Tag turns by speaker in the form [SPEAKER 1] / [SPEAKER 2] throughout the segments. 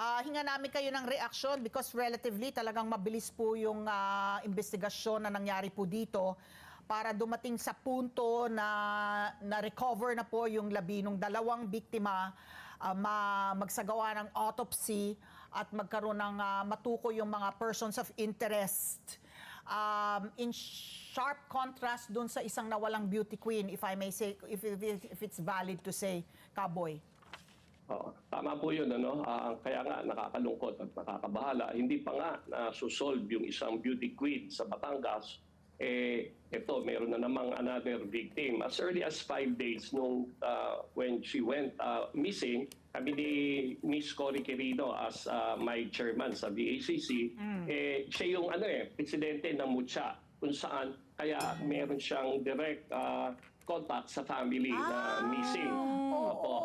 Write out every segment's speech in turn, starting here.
[SPEAKER 1] Ah, hinga namin kayo ng reaction because relatively talagang mabilis po yung ah, investigasyon na nangyari po dito para dumating sa punto na na-recover na po yung labi ng dalawang biktima, ma- magsagawa ng autopsy at magkaroon ng ah, matukoy yung mga persons of interest. Um, in sharp contrast dun sa isang nawalang beauty queen, if I may say, if, if, if it's valid to say, Kaboy.
[SPEAKER 2] Oo, tama po yun. Ano? Ah, kaya nga nakakalungkot at nakakabahala. Hindi pa nga na-solve yung isang beauty queen sa Batangas. Eh, ito, meron na namang another victim. As early as five days nung ah, when she went ah, missing, kami ni Miss Cory Quirino as ah, my chairman sa VACC, eh, siya yung ano eh, presidente ng Mucha kung saan kaya meron siyang direct ah, contact sa family na missing.
[SPEAKER 1] Oo.
[SPEAKER 2] Opo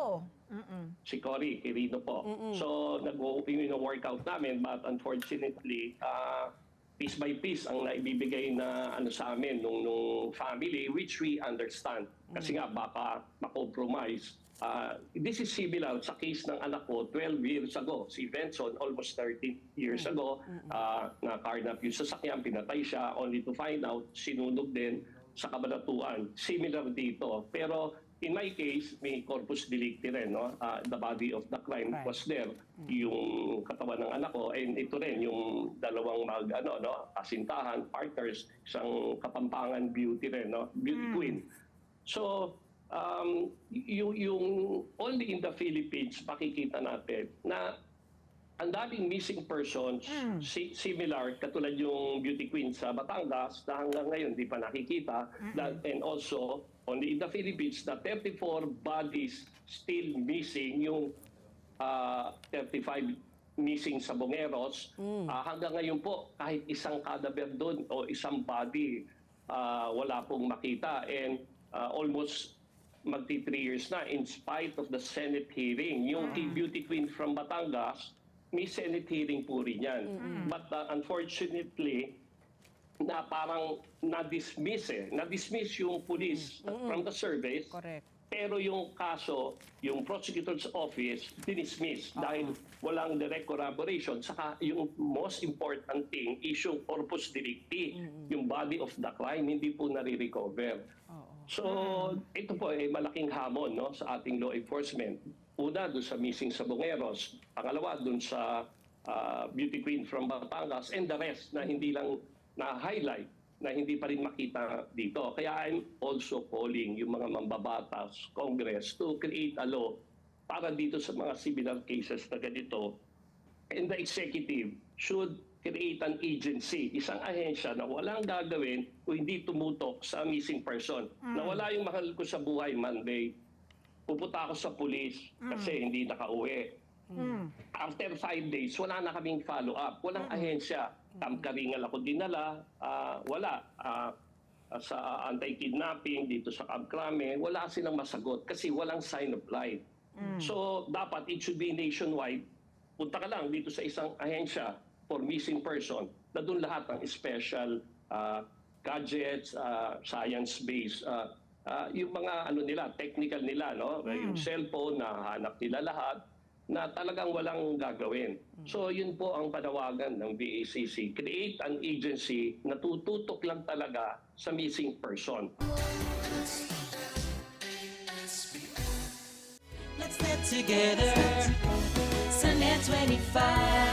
[SPEAKER 2] si Cory Quirino po. So, nag-workout namin but unfortunately, uh, piece by piece ang naibibigay na ano sa amin nung, nung family which we understand. Kasi nga baka makompromise. Uh, this is similar sa case ng anak ko 12 years ago. Si Benson, almost 13 years ago, uh, na carnap yung sasakyan, pinatay siya only to find out, sinunog din sa kabanatuan. Similar dito. Pero in my case, may corpus delicti rin. No? Ah, the body of the crime
[SPEAKER 3] Right.
[SPEAKER 2] was there. Yung katawan ng anak ko, and ito rin, yung dalawang mag, ano, no, kasintahan, partners, isang kapampangan beauty rin, no? beauty queen. So, um, yung, yung only in the Philippines, makikita natin na ang daming missing persons, si- similar, katulad yung beauty queen sa Batangas, na hanggang ngayon di pa nakikita. That, and also, only in the Philippines, na 34 bodies still missing, yung ah, 35 missing sa Bongeros. Ah, hanggang ngayon po, kahit isang cadaver doon o isang body, ah, wala pong makita. And ah, almost magti three years na in spite of the Senate hearing. Yung kay beauty queen from Batangas, may Senate hearing po rin yan. But uh, unfortunately, na parang na-dismiss eh. Na-dismiss yung police from the service.
[SPEAKER 3] Correct.
[SPEAKER 2] Pero yung kaso, yung prosecutor's office, dinismiss dahil walang direct corroboration. Saka yung most important thing is yung corpus delicti, yung body of the crime, hindi po nare-recover. So, ito po ay malaking hamon no, sa ating law enforcement. Una, doon sa missing sa Bongeros. Pangalawa, doon sa ah, beauty queen from Batangas and the rest na hindi lang na-highlight na hindi pa rin makita dito. Kaya I'm also calling yung mga mambabatas, Congress, to create a law para dito sa mga similar cases na ganito and the executive should create an agency, isang ahensya na walang gagawin kung hindi tumutok sa missing person. Nawala yung mahal ko sa buhay Monday. Pupunta ako sa police kasi hindi nakauwi. After five days, wala na kaming follow-up. Walang ahensya. Kamkaringal ako dinala. ah, wala. Ah, sa anti-kidnapping dito sa Camp Crame, wala silang masagot kasi walang sign of life. So, dapat it should be nationwide. Punta ka lang dito sa isang ahensya for missing person na doon lahat ng special ah, gadgets, ah, science-based, ah, ah, yung mga ano nila, technical nila, no? yung cellphone, nahanap nila lahat, na talagang walang gagawin. So yun po ang panawagan ng BACC. Create an agency na tututok lang talaga sa missing person.
[SPEAKER 4] Let's get together. Sunday 25.